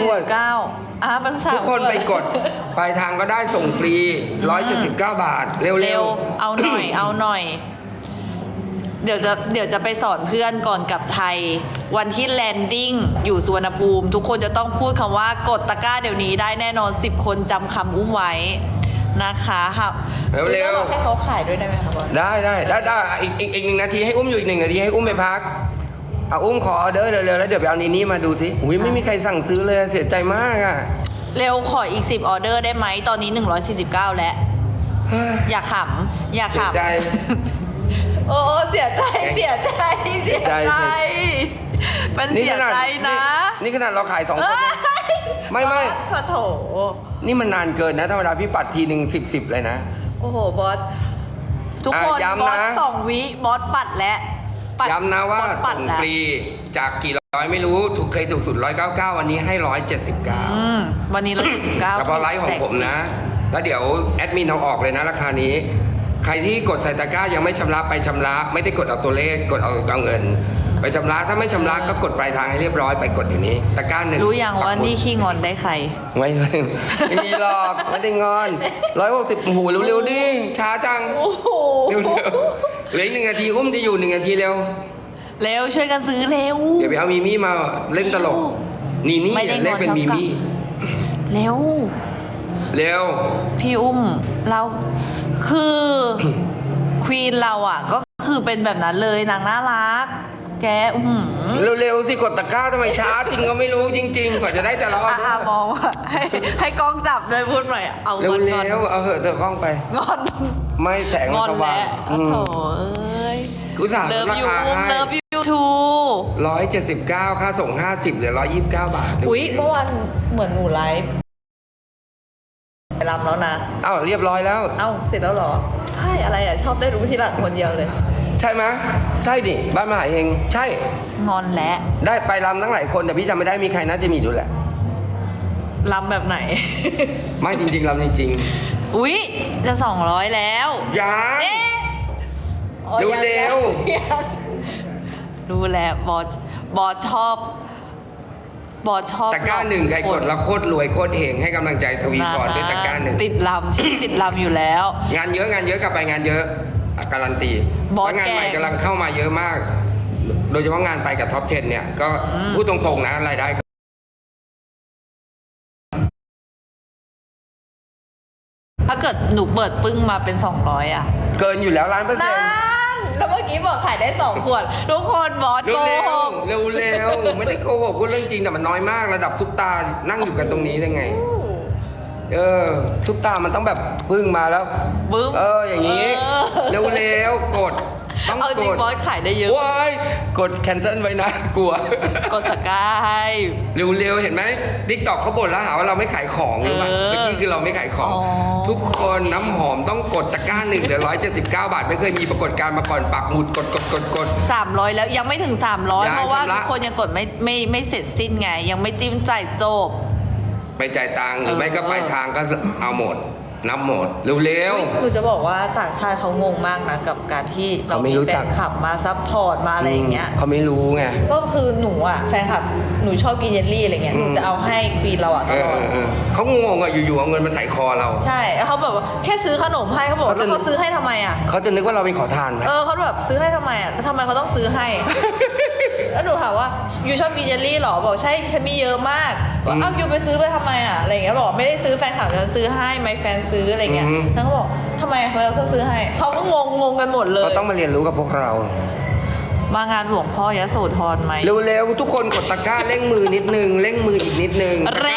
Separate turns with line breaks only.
ขวด
เก้าอะเป็นสาม
ทุกคน
ขว
ไปกดปลายทางก็ได้ส่งฟรี 179 บาท เร็ว
เร็วเอาหน่อย เอาหน่อย เดี๋ยวจะเดี๋ยวจะไปสอนเพื่อนก่อนกลับไทย วันที่แลนดิ้งอยู่สุวรรณภูมิ ทุกคนจะต้องพูดคำว่ากดตะกร้าเดี๋ยวนี้ได้แน่นอน 10 คนจำคำอุ้มไว้นะคะค่ะ
เร็ว
แล้วบอกให้เขาขายด้วยได้ไหมคะบอล
ๆได้ได้ได้ได้อีกอีกอีกหนึ่งนาทีให้อุ้มอยู่อีกหนึ่งนาทีให้อุ้มไปพัก เอาอุ้มขอออเดอร์เร็วๆแล้วเดี๋ยวไปเอานีนี่มาดูสิอุ้ยไม่มีใครสั่งซื้อเลยเสียใจมากอะ
เร็วขออีก 10 ออเดอร์ได้ไหม ตอนนี้ 149 แล้ว
เฮ้ย
อย่าขำ อย่า
เสีย
ขำ
ใจ
โอ้เสียใจ เสียใจ เสียใจ
เสียใจ
เป็นเสียใจนะ
นี่ขนาดเราขายสองคนนะไม่ไม่
โถโถ
นี่มันนานเกินนะ ธรรมดาพี่ปัดทีหนึ่งสิบสิบเลยนะ
โอ้โห บอส ทุกคน
อะย้ำ
บอ
นะ
สสองวิ บอสปัดและ ปัด
ย้ำนะว่า
บอสปัด
ส่ง
แล้ว
ฟรีจากกี่ร้อยไม่รู้ถูกเคยถูกสุดร้อยเก้าเก้าวันนี้ให้ร้อยเจ็ดสิบเก้า
อืมวันนี้เราเจ็ดสิบเก้า
เฉพาะไลฟ์ของผมนะ แล้วเดี๋ยวแอดมินเอาออกเลยนะราคานี้ ใครที่กดใส่ตะกร้ายังไม่ชำระไปชำระ ไม่ได้กดเอาตัวเลขกดเอาเอาเงิน ไปชำระถ้าไม่ชำระก็กดปลายทางให้เรียบร้อยไปกดอยู่นี้ตะกร้าหนึ่ง
รู้ยังว่า
ปักหมุด
นี่ขี้งอนได้ใคร
ไม่เลยไม่มีหรอกไม่ได้งอนร้อยหกสิบหูเร็วๆดิช้าจัง
โอ้โห
เร็วๆ เหลืออีกหนึ่งนาทีอุ้มจะอยู่หนึ่งนาทีเร็ว
เร็วช่วยกันซื้อเร็ว
เดี๋ยวไปเอามีมี่มาเล่นตลก นี่นี่
ไม่ได้
เล่นเป็น
งอน
มีมี่
เร็ว
เร็ว
พี่อุ้มเราคือควีนเราอะ ก็คือเป็นแบบนั้นเลยนางน่ารัก แกอื้อหือ
เร็วๆสิกดตะกร้าทำไมช้า จริงก็ไม่รู้จริง ๆ กว่าจะได้แต่ละออ
อะ
เดอ
อะ
ร์
มองว่าให้ให้กล้องจับด้วยพูดหน่อย เอา
เร็
งอนงอน
วๆเอาเหอะเถอะกล้องไป
งอน
ไม่แสง
ง
มัน
อน
สว่า
แล้
ง
วโอ้โถเอ้ย
กูสั่ง
เลิฟ
รา
ยู
คาให้
เลิฟยูทู
ร้อยเจ็ดสิบเก้าค่าส่งห้าสิบเหลือร้อยยี่สิบเก้าบาท
อุ๊ยเมื่อวานเหมือนหนูไลฟ์ไปรำแล้วนะ
เอ้าเรียบร้อยแล้ว
เอ้า เสร็จแล้วเหรอใช่อะไรอะ ชอบได้รู้ทีหลังคนเดียวเลย
ใช่ไหมใช่ดิบ้านมหาเองใช่
งอนแล้ว
ได้ไปรำตั้งหลายคนแต่พี่จำไม่ได้มีใครน่าจะมีดูแหละ
รำแบบไหน
ไม่จริงๆรำจริง
อุ๊ย จะสองร้อยแล้ว
ๆยัง
เอ๊ะอ๋อ
เร็วๆ
ยังยังรู้แล้วบอสบอสชอบ บอสชอบ
ตะกร้าหนึ่งใครกดแล้วโคตรรวยโคตรเฮงให้กำลังใจทวีพรด้วยตะกร้าหนึ่ง
ติดลำชีวิตติดลำอยู่แล้ว
งานเยอะงานเยอะกลับไปงานเยอะอะ การันตี
บอส
แล้วงานใหม่
แกง
กำลังเข้ามาเยอะมาก โดยเฉพาะงานไปกับท็อป10เนี่ย ก็
อืม
พูดตรงๆนะรายได้ก็
ถ้าเกิดหนูเปิดปึ้งมาเป็นสองร้อยอะ
เกินอยู่แล้วล้านเปอร์เซ็น
นั่
ต์
นแล้วเมื่อกี้บอกขายได้สองขวด ทุกคนบอส
เร็
โก
ว
หก
ๆเร็วเร็วๆไม่ได้โกหกพูดเรื่องจริงแต่มันน้อยมากระดับซุปตา นั่งอยู่กันตรงนี้ได้ไง เออซุปตามันต้องแบบปึ้งมาแล้ว
บึ้ม
เอออย่างนี้
เออ
เร็วๆกดต้อง
เอาจริ
ก
ง
ด
บอสขายได้เยอะ
ว้ายกดแคนเซิลไว้นะกลัว
กดตะกร้าให้
เร็วๆ เห็นไหมดิกตอกเขาบ่นแล้วหาว่าเราไม่ขายของหรือเปล่า
เออ
เมื่อกี้คือเราไม่ขายของ
อ๋อ
ทุกคนน้ำหอมต้องกดตะกร้าหนึ่งเหลือร้อยเจ็ดสิบเก้าบาท ไม่เคยมีปรากฏการณ์มาก่อนปักหมุดกดกดกดกด
สามร้อยแล้วยังไม่ถึงสามร้อย
ยัง
เพราะว่า
ชำระ
ทุกคนยังกดไม่ไม่ไม่เสร็จสิ้นไง ยังไม่จิ้มจ่ายจบ
ไปจ่ายตังค์หรือ
เออ
ไม่ก็ปลายทางก็เอาหมด นับหมดเร็ว
คือจะบอกว่าต่างชาติเขางงมากนะ กับการที่เรา
เขาไม่รู้
แฟ
จัก
นคลับมาซัพพอร์ตมา
ๆ
อะไรอย่างเงี้ย
เขาไม่รู้ไง
ก็คือหนูอะแฟนคลับหนูชอบกินเยลลี่อะไรเงี้ย
อื
ห
ม
นูจะเอาให้ควีนเราอะต
เอ
ล
อ
อด
เออเออเขางงๆอะอยู่ๆเอาเงินมาใส่คอเรา
ใช่แล้วเขาแบบว่าแค่ซื้อขนมให้เขาบอก
เขาจะ
แล้วเขาซื้อให้ทำไมอะ
เขาจะนึกว่าเราเป็นขอทานไหม
เออเขาแบบซื้อให้ทำไมอะแล้วทำไมเขาต้องซื้อให้ แล้วหนูถามว่ายูชอบกินเยลลี่เหรอบอกใช่ฉันมีเยอะมากบอกอ้าวยูไปซื้อไปทำไมอะอะไรอย่างเงี้ยบอกไม่ได้ซื้อแฟนคลับฉันซื้อให้ไม่แฟนซื้ออะไรเงี้ย
อืม
แล้วเขาบอกทำไมเขาต้องซื้อให้เขาก็งงงงกันหมดเลย
เขาต้องมาเรียนรู้กับพวกเรา
มางานหลวงพ่อยะโสธรไหม
เร็วๆ ทุกคนกดตะกร้าเร่งมือนิดนึงเร่งมืออีกนิดนึง
เร่ง